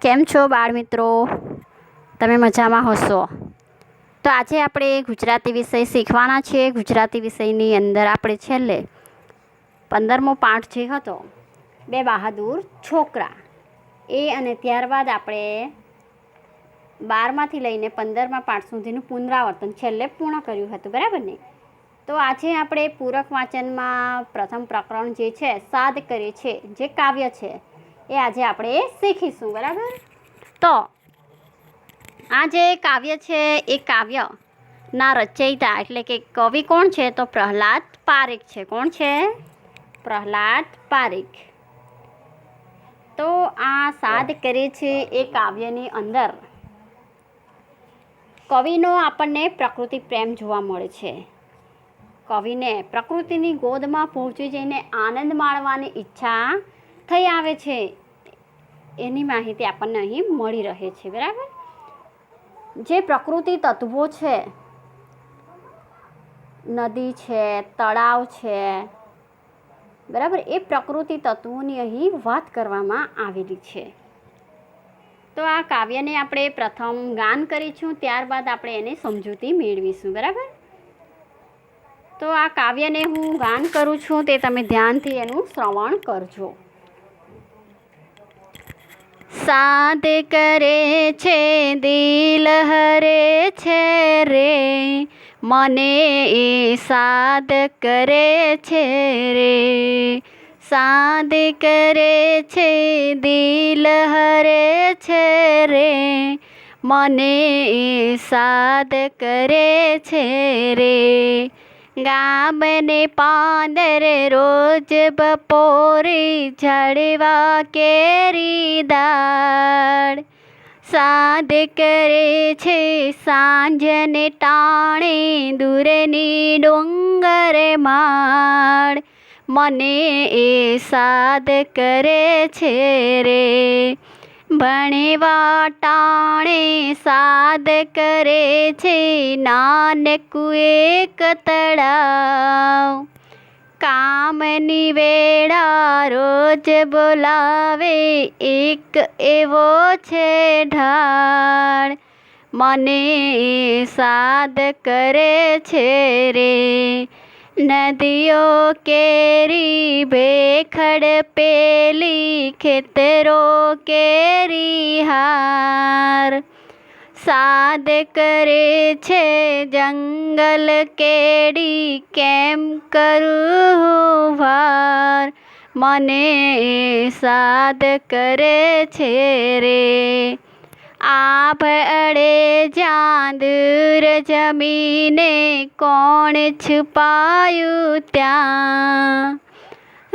કેમ છો બાળ મિત્રો તમે મજામાં હશો? તો આજે આપણે ગુજરાતી વિષય શીખવાના છીએ. ગુજરાતી વિષયની અંદર આપણે છેલ્લે પંદરમો પાઠ જે હતો, બે બહાદુર છોકરા. એ અને ત્યારબાદ આપણે બારમાંથી લઈને પંદરમા પાઠ સુધીનું પુનરાવર્તન છેલ્લે પૂર્ણ કર્યું હતું. બરાબર ને? તો આજે આપણે પૂરક વાંચનમાં પ્રથમ પ્રકરણ જે છે, સાદ કરે છે, જે કાવ્ય છે એ આજે આપણે શીખીશું, બરાબર? તો આ જે કાવ્ય છે, એ કાવ્યના રચયિતા એટલે કે કવિ કોણ છે? તો પ્રહલાદ પારેખ છે. કોણ છે? પ્રહલાદ પારેખ. તો આ સાદ કરે છે એ કાવ્યની અંદર. કવિનો આપણને પ્રકૃતિ પ્રેમ જોવા મળે છે. કવિને પ્રકૃતિની ગોદમાં પહોંચી જઈને આનંદ માણવાની ઈચ્છા થઈ આવે છે. એની માહિતી આપણને અહીં મળી રહે છે, બરાબર? જે પ્રકૃતિ તત્વો છે, નદી છે, તળાવ છે, બરાબર? એ પ્રકૃતિ તત્વોની અહીં વાત કરવામાં આવેલી છે. તો આ કાવ્યને આપણે પ્રથમ ગાન કરીશું, ત્યારબાદ આપણે એને સમજૂતી મેળવીશું, બરાબર? તો આ કાવ્યને હું ગાન કરું છું, તે તમે ધ્યાનથી એનું શ્રવણ કરજો. સાદ કરે છે, દિલ હરે છે રે. મને એ સાદ કરે છે રે. સાદ કરે છે, દિલ હરે છે રે. મને એ સાદ કરે છે રે. ગામને પાંદર રોજ બપોરે ઝાડવા કેરી દાળ. સાદ કરે છે સાંજને ટાણે દૂરની ડુંગર માળ. મને એ સાદ કરે છે રે. ભણવા ટાણે સાદ કરે છે નાનકું એક તળાવ. કામની વેળા રોજ બોલાવે, એક એવો છે ઢાળ. મને સાદ કરે છે રે. નદીઓ કેરી, ભેખડ પેલી, ખેતરો કેરી હાર. સાદ કરે છે જંગલ કેડી, કેમ કરું વાર મને સાદ કરે છે રે. અડે જ્યાં જમીને કોણ છુપાયું ત્યાં?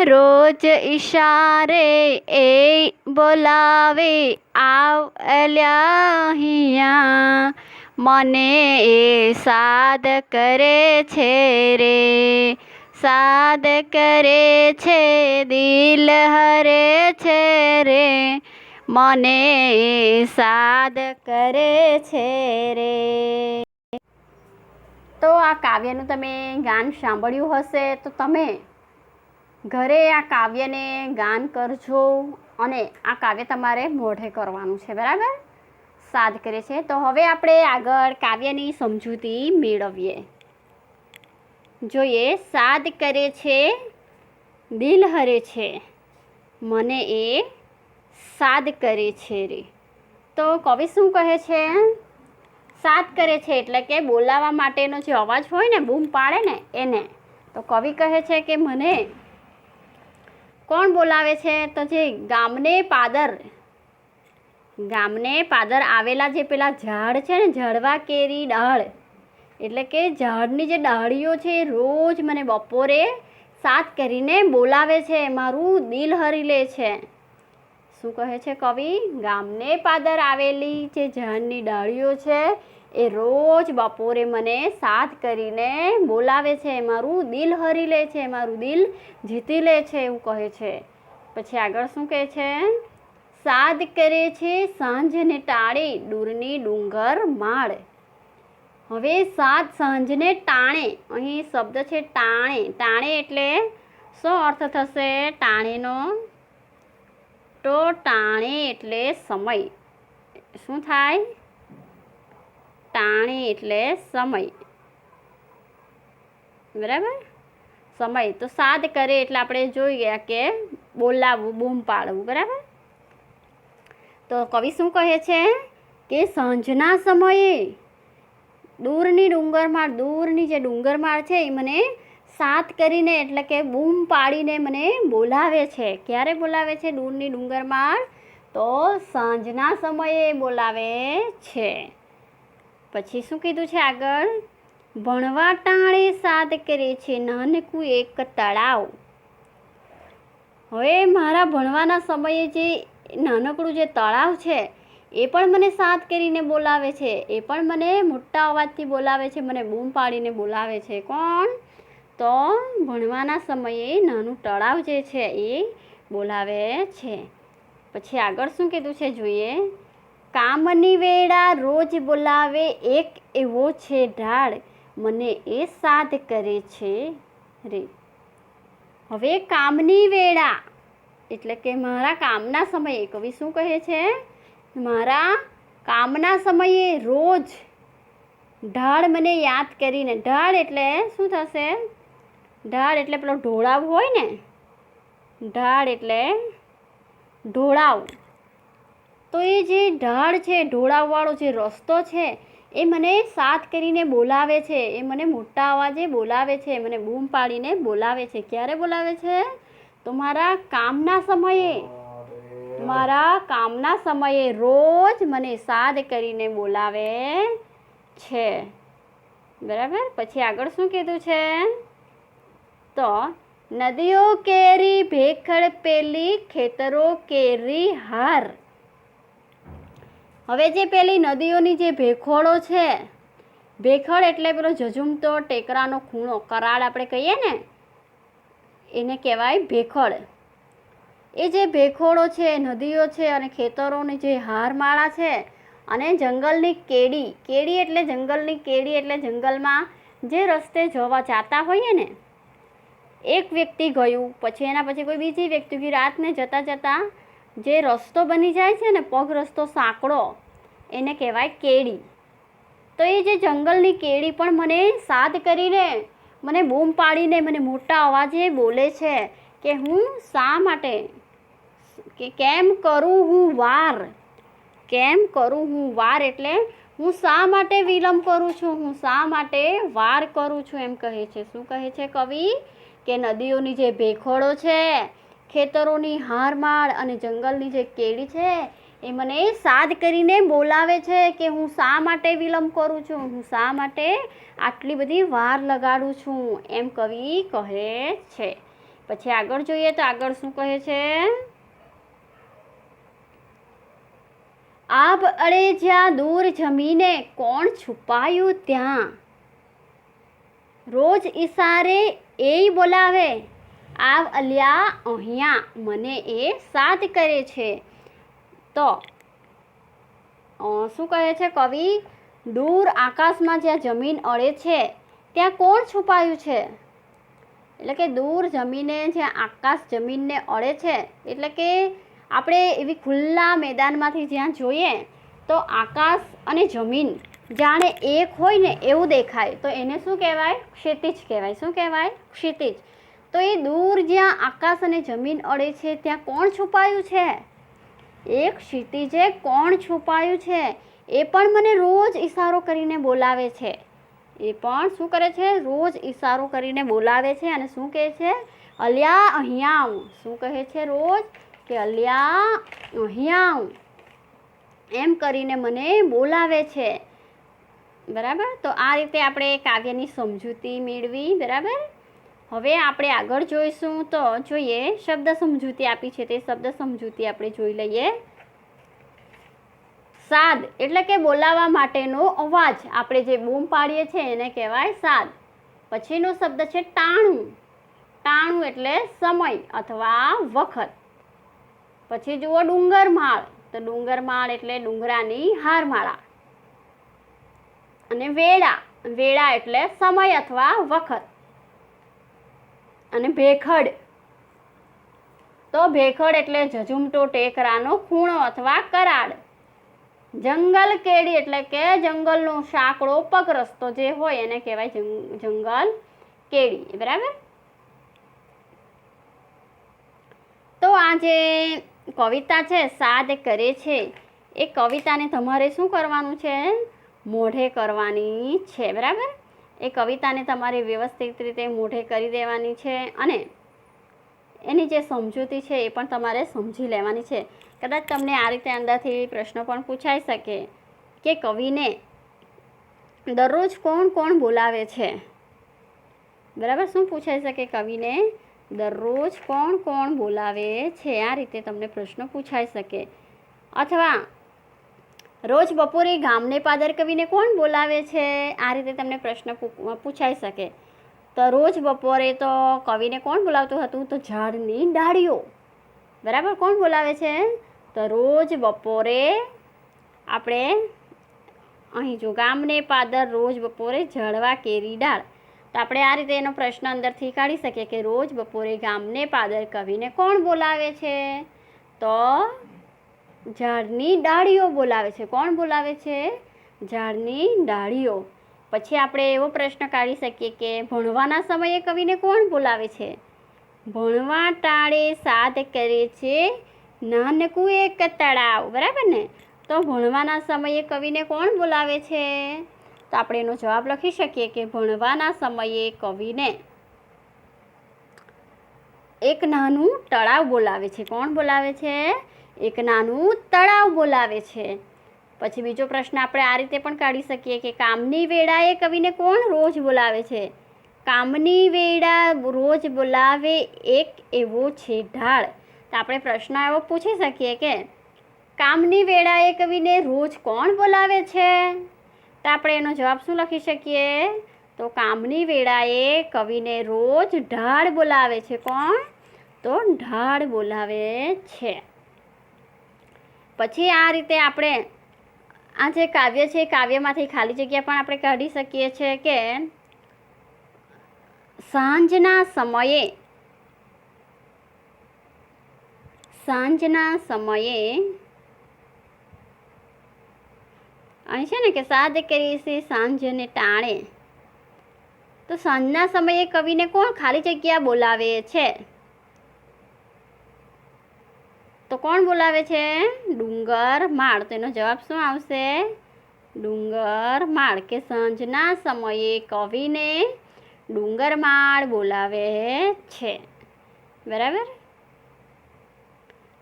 રોજ ઈશારે એ બોલાવે આવ અલ્યા અહીંયા મને એ સાદ કરે છે રે, સાદ કરે છે, દિલ હરે છે રે. મને સાદ કરે છે રે. તો આ કાવ્યનું તમે ગાન સાંભળ્યું હશે તો તમે ઘરે આ કાવ્યને ગાન કરજો અને આ કાવ્ય તમારે મોઢે કરવાનું છે, બરાબર? સાદ કરે છે. તો હવે આપણે આગળ કાવ્યની સમજૂતી મેળવીએ. જોઈએ, સાદ કરે છે, દિલ હરે છે. મને એ સાદ કરે છે રે. તો કવિ શું કહે છે? સાદ કરે છે એટલે કે બોલાવવા માટેનો જે અવાજ હોય ને, બૂમ પાડે ને, એને. તો કવિ કહે છે કે, મને કોણ બોલાવે છે? તો જે ગામને પાદર ગામને પાદર આવેલા જે પેલા ઝાડ છે ને, ઝાડવા કેરી ડાળ. એટલે કે ઝાડની જે ડાળીઓ છે એ રોજ મને બપોરે સાત કરીને બોલાવે છે, મારું દિલ હરી લે છે. શું કહે છે કવિ? ગામને પાદર આવેલી જે ઝાડની ડાળીઓ છે, એ રોજ બપોરે મને સાથ કરીને બોલાવે છે, મારું દિલ હરી લે છે, મારું દિલ જીતી લે છે એવું કહે છે. પછી આગળ શું કહે છે? સાદ કરે છે સાંજને ટાળે દૂરની ડુંગર માળ. હવે સાત સાંજને ટાણે, અહીં શબ્દ છે ટાણે. ટાણે એટલે શું અર્થ થશે? ટાણેનો તો ટાણે એટલે સમય. શું થાય? ટાણે એટલે સમય. બરાબર? સમય. તો સાદ કરે એટલે આપણે જોઈ ગયા કે બોલાવવું, બૂમ પાડવું. બરાબર? તો કવિ શું કહે છે? કે સાંજના સમયે દૂરની ડુંગરમાળ દૂરની જે ડુંગરમાળ છે એ મને સાત કરીને એટલે કે બૂમ પાડીને મને બોલાવે છે. ક્યારે બોલાવે છે? દૂરની ડુંગરમાં? તો સાંજના સમયે બોલાવે છે. પછી શું કીધું છે આગળ? ભણવા ટાણે સાદ કરે છે નાનકું એક તળાવ. હવે મારા ભણવાના સમયે જે નાનકડું જે તળાવ છે, એ પણ મને સાથ કરીને બોલાવે છે. એ પણ મને મોટા અવાજથી બોલાવે છે, મને બૂમ પાડીને બોલાવે છે. કોણ? તો ભણવાના સમયે નાનું તળાવ જે છે એ બોલાવે છે. પછી આગળ શું કીધું છે જોઈએ? કામની વેળા રોજ બોલાવે એક એવો છે ઢાળ, મને એ સાદ કરે છે રે. હવે કામની વેળા એટલે કે મારા કામના સમયે કવિ શું કહે છે? મારા કામના સમયે રોજ ઢાળ મને યાદ કરીને, ઢાળ એટલે શું થશે? ઢાળ એટલે પેલો ઢોળાવ હોય ને, ઢાળ એટલે ઢોળાવ. તો એ જે ઢાળ છે, ઢોળાવવાળો જે રસ્તો છે, એ મને સાથ કરીને બોલાવે છે, એ મને મોટા અવાજે બોલાવે છે મને બૂમ પાડીને બોલાવે છે. ક્યારે બોલાવે છે? તો મારા કામના સમયે. મારા કામના સમયે રોજ મને સાદ કરીને બોલાવે છે. બરાબર? પછી આગળ શું કીધું છે? તો નદીઓ કેરી, ભેખડ, પેલી, ખેતરો કેરી, હાર. હવે જે પેલી નદીઓની જે ભેખોળો છે, ભેખડ એટલે પેલો ઝઝુમતો, ટેકરાનો ખૂણો કરાડ આપણે કહીએ ને, એને કહેવાય ભેખડ. એ જે ભેખોળો છે, નદીઓ છે અને ખેતરોની જે હારમાળા છે અને જંગલની કેડી કેડી એટલે જંગલની કેડી એટલે જંગલમાં જે રસ્તે જવા જાતા હોઈએ ને એક વ્યક્તિ ગયું, પછી એના પછી કોઈ બીજી વ્યક્તિ ગઈ, રાતને જતાં જતાં જે રસ્તો બની જાય છે ને, પગ રસ્તો સાંકડો એને કહેવાય કેળી. તો એ જે જંગલની કેળી પણ મને સાદ કરીને, મને બૂમ પાડીને, મને મોટા અવાજે બોલે છે કે હું શા માટે, કે કેમ કરું હું વાર? કેમ કરું હું વાર એટલે હું શા માટે વિલંબ કરું છું? હું શા માટે વાર કરું છું? એમ કહે છે. શું કહે છે કવિ? કે નદીઓની જે ભેખોળો છે, ખેતરોની હારમાળ અને જંગલની જે કેડી છે, એ મને સાદ કરીને બોલાવે છે કે હું શા માટે વિલંબ કરું છું, હું શા માટે આટલી બધી વાર લગાડું છું, એમ કવિ કહે છે. પછી આગળ જોઈએ તો આગળ શું કહે છે? આબ અડે જ્યાં દૂર જમીને કોણ છુપાયું ત્યાં? રોજ ઈશારે એ બોલાવે. આવ અલ્યા, અહીંયા મને એ સાદ કરે છે. તો શું કહે છે કવિ? દૂર આકાશમાં જ્યાં જમીન અડે છે, ત્યાં કોણ છુપાયું છે? એટલે કે દૂર જમીને જ્યાં આકાશ જમીનને અડે છે, એટલે કે આપણે એવી ખુલ્લા મેદાનમાંથી જ્યાં જોઈએ, તો આકાશ અને જમીન જાણે એક હોય ને એવું દેખાય. તો એને શું કહેવાય? ક્ષિતિજ કહેવાય. શું કહેવાય? ક્ષિતિજ. તો એ દૂર જ્યાં આકાશ અને જમીન અડે છે, ત્યાં કોણ છુપાયું છે? એ ક્ષિતિજે કોણ છુપાયું છે? એ પણ મને રોજ ઈશારો કરીને બોલાવે છે. એ પણ શું કરે છે? રોજ ઈશારો કરીને બોલાવે છે અને શું કહે છે? અલ્યા, અહીંયા આવું. શું કહે છે રોજ? કે અલ્યા, અહીંયા આવું. એમ કરીને મને બોલાવે છે. બરાબર? તો આ રીતે આપણે કાવ્યની સમજૂતી મેળવી, બરાબર? હવે આપણે આગળ જોઈશું તો જોઈએ, શબ્દ સમજૂતી આપી છે તે શબ્દ સમજૂતી આપણે જોઈ લઈએ. સાદ એટલે કે બોલાવવા માટેનો અવાજ. આપણે જે બૂમ પાડીએ છીએ એને કહેવાય સાદ. પછીનો શબ્દ છે ટાણું. ટાણું એટલે સમય અથવા વખત. પછી જુઓ ડુંગરમાળ. તો ડુંગરમાળ એટલે ડુંગરાની હારમાળા. અને વેળા. વેળા એટલે સમય અથવા વખત. અને ભેખડ. તો ભેખડ એટલે ઝઝુમટો, ટેકરાનો ખૂણો અથવા કરાડ જંગલ કેડી એટલે કે જંગલનો સાંકડો પગ રસ્તો જે હોય એને કહેવાય જંગલ કેડી. બરાબર? તો આ જે કવિતા છે, સાદ કરે છે, એ કવિતાને તમારે શું કરવાનું છે? મોઢે કરવાની છે, બરાબર? એ કવિતાને તમારે વ્યવસ્થિત રીતે મોઢે કરી દેવાની છે અને એની જે સમજૂતી છે એ પણ તમારે સમજી લેવાની છે. કદાચ તમને આ રીતે અંદરથી પ્રશ્ન પણ પૂછાઈ શકે કે કવિને દરરોજ કોણ કોણ બોલાવે છે? બરાબર? શું પૂછાઈ શકે કવિને? દરરોજ કોણ કોણ બોલાવે છે? આ રીતે તમને પ્રશ્ન પૂછાઈ શકે. અથવા રોજ બપોરે ગામને પાદર કવિને કોણ બોલાવે છે? આ રીતે તમને પ્રશ્ન પૂછાઈ શકે. તો રોજ બપોરે તો કવિને કોણ બોલાવતું હતું? તો ઝાડની ડાળીઓ. બરાબર? કોણ બોલાવે છે? તો રોજ બપોરે આપણે અહીં જો ગામને પાદર રોજ બપોરે ઝાડવા કેરી ડાળ. તો આપણે આ રીતે એનો પ્રશ્ન અંદરથી કાઢી શકીએ કે રોજ બપોરે ગામને પાદર કવિને કોણ બોલાવે છે? તો ઝાડની ડાળીઓ બોલાવે છે. કોણ બોલાવે છે? ઝાડની ડાળીઓ. પછી આપણે એવો પ્રશ્ન કાઢી શકીએ કે ભણવાના સમયે કવિને કોણ બોલાવે છે? ભણવા ટાળે સાદ કરે છે નાનકું એક તળાવ. બરાબર ને? તો ભણવાના સમયે કવિને કોણ બોલાવે છે? તો આપણે એનો જવાબ લખી શકીએ કે ભણવાના સમયે કવિને એક નાનું તળાવ બોલાવે છે. કોણ બોલાવે છે? એક નાનું તળાવ બોલાવે છે. પછી બીજો પ્રશ્ન આપણે આ રીતે પણ કાઢી શકીએ કે કામની વેળાએ કવિને કોણ રોજ બોલાવે છે? કામની વેળા રોજ બોલાવે એક એવો છે ઢાળ. તો આપણે પ્રશ્ન એવો પૂછી શકીએ કે કામની વેળાએ કવિને રોજ કોણ બોલાવે છે? તો આપણે એનો જવાબ શું લખી શકીએ? તો કામની વેળાએ કવિને રોજ ઢાળ બોલાવે છે. કોણ? તો ઢાળ બોલાવે છે. પછી આ રીતે આપણે આ જે કાવ્ય છે કાવ્યમાંથી ખાલી જગ્યા પણ આપણે કાઢી શકીએ છીએ કે સાંજના સમયે સાંજના સમયે, અહીં છે ને કે સાદ કરી છે સાંજને ટાણે. તો સાંજના સમયે કવિને કોણ ખાલી જગ્યા બોલાવે છે? તો કોણ બોલાવે છે? ડુંગર માળ. તો એનો જવાબ શું આવશે? ડુંગર માળ કે સાંજના સમયે કવિને ડુંગર માળ બોલાવે છે. બરાબર?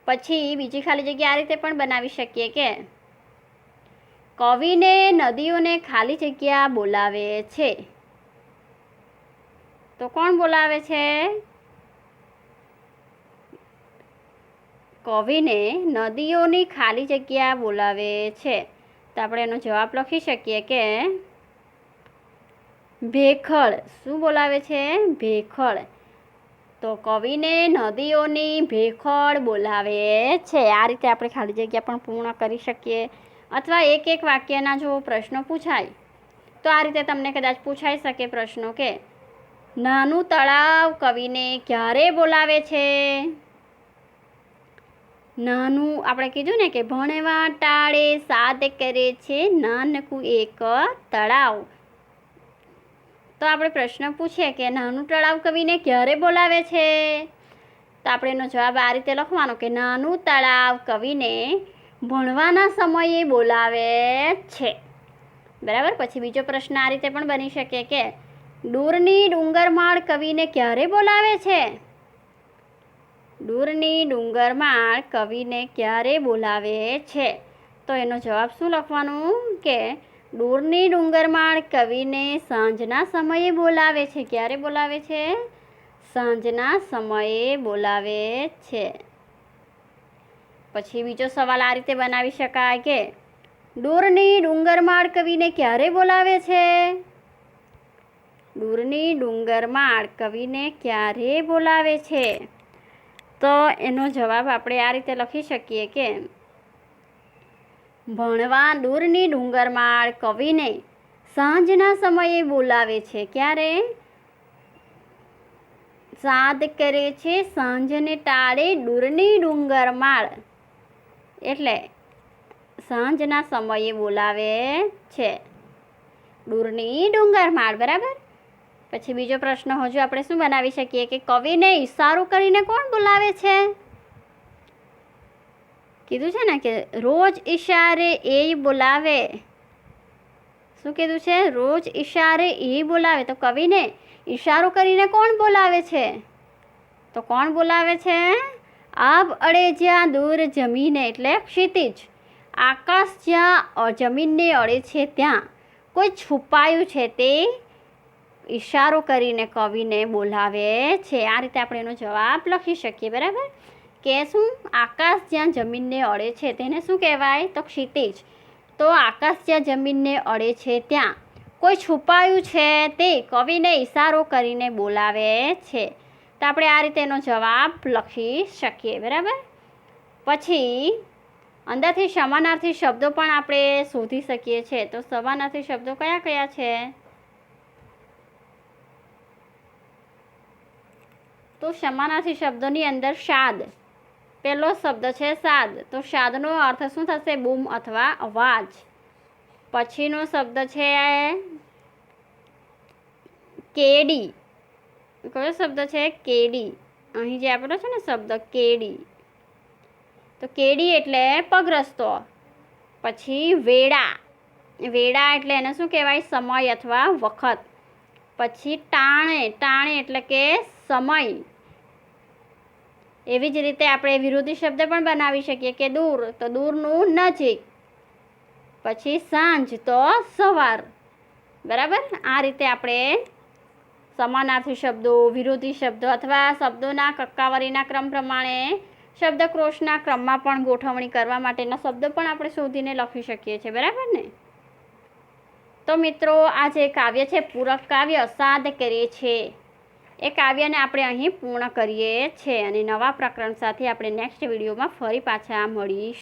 પછી બીજી ખાલી જગ્યા આ રીતે પણ બનાવી શકીએ કે કવિને નદીઓને ખાલી જગ્યા બોલાવે છે. તો કોણ બોલાવે છે? કવિને નદીઓની ખાલી જગ્યા બોલાવે છે. તો આપણે એનો જવાબ લખી શકીએ કે ભેખડ શું બોલાવે છે? ભેખડ તો કવિને નદીઓની ભેખડ બોલાવે છે. આ રીતે આપણે ખાલી જગ્યા પણ પૂર્ણ કરી શકીએ. અથવા એક એક વાક્યના જો પ્રશ્નો પૂછાય, તો આ રીતે તમને કદાચ પૂછાઈ શકે પ્રશ્નો કે, નાનું તળાવ કવિને ક્યારે બોલાવે છે? નાનું આપણે કીધું ને કે ભણવા ટાળે સાદ કરે છે નાનકું એક તળાવ. તો આપણે પ્રશ્ન પૂછીએ કે નાનું તળાવ કવિને ક્યારે બોલાવે છે? તો આપણે એનો જવાબ આ રીતે લખવાનો કે નાનું તળાવ કવિને ભણવાના સમયે બોલાવે છે. બરાબર? પછી બીજો પ્રશ્ન આ રીતે પણ બની શકે કે દૂરની ડુંગરમાળ કવિને ક્યારે બોલાવે છે? દૂરની ડુંગરમાળ કવિને ક્યારે બોલાવે છે? તો એનો જવાબ શું લખવાનું કે, દૂરની ડુંગરમાળ કવિને સાંજના સમયે બોલાવે છે. ક્યારે બોલાવે છે? સાંજના સમયે બોલાવે છે. પછી બીજો સવાલ આ રીતે બનાવી શકાય કે, દૂરની ડુંગરમાળ કવિને ક્યારે બોલાવે છે? દૂરની ડુંગરમાળ કવિને ક્યારે બોલાવે છે? તો એનો જવાબ આપણે આ રીતે લખી શકીએ કે, ભણવા દૂરની ડુંગરમાળ કવિને સાંજના સમયે બોલાવે છે. ક્યારે? સાદ કરે છે સાંજને ટાળે દૂરની ડુંગર માળ એટલે સાંજના સમયે બોલાવે છે. દૂરની ડુંગર માળ બરાબર? પછી બીજો પ્રશ્ન, હજુ આપણે શું બનાવી શકીએ કે કવિને ઈશારો કરીને કોણ બોલાવે છે? કીધું છે ને કે રોજ ઈશારે એ બોલાવે. શું કીધું છે? રોજ ઈશારે એ બોલાવે. તો કવિને ઈશારો કરીને કોણ બોલાવે છે? તો કોણ બોલાવે છે? આબ અડે જ્યાં દૂર જમીને, એટલે ક્ષિતિજ. આકાશ જ્યાં જમીનને અડે છે, ત્યાં. કોઈ છુપાયું છે તે? ઈશારો કરીને કવિને બોલાવે છે. આ રીતે આપણે એનો જવાબ લખી શકીએ, બરાબર? કે શું આકાશ જ્યાં જમીનને અડે છે, તેને શું કહેવાય? તો ક્ષિતિજ. તો આકાશ જ્યાં જમીનને અડે છે, ત્યાં. કોઈ છુપાયું છે તે કવિને ઈશારો કરીને બોલાવે છે. તો આપણે આ રીતે એનો જવાબ લખી શકીએ, બરાબર? પછી, અંદરથી સમાનાર્થી શબ્દો પણ આપણે શોધી શકીએ છીએ. તો સમાનાર્થી શબ્દો કયા કયા છે? તો સમાનાર્થી શબ્દોની અંદર શાદ. પહેલો શબ્દ છે સાદ. તો શાદનો અર્થ શું થશે? બૂમ અથવા અવાજ. પછીનો શબ્દ છે કેડી. કયો શબ્દ છે? કેડી. અહીં જે આપેલો છે ને શબ્દ કેડી. તો કેડી એટલે પગરસ્તો. પછી વેડા. વેડા એટલે એને શું કહેવાય? સમય અથવા વખત. પછી ટાણે. ટાણે એટલે કે સમય. એવી જ રીતે આપણે વિરોધી શબ્દ પણ બનાવી શકીએ કે દૂર, તો દૂરનું નજીક. પછી સાંજ, તો સવાર. બરાબર? આ રીતે આપણે સમાનાર્થી શબ્દો, વિરોધી શબ્દો અથવા શબ્દોના કક્કાવરીના ક્રમ પ્રમાણે શબ્દકોશના ક્રમમાં પણ ગોઠવણી કરવા માટેના શબ્દો પણ આપણે શોધીને લખી શકીએ છીએ. બરાબર ને? તો મિત્રો, આ જે કાવ્ય છે, પૂરક કાવ્ય, સાદ કરે છે. એ કાવ્યને આપણે અહીં પૂર્ણ કરીએ છીએ અને નવા પ્રકરણ સાથે આપણે નેક્સ્ટ વિડીયોમાં ફરી પાછા મળીશું.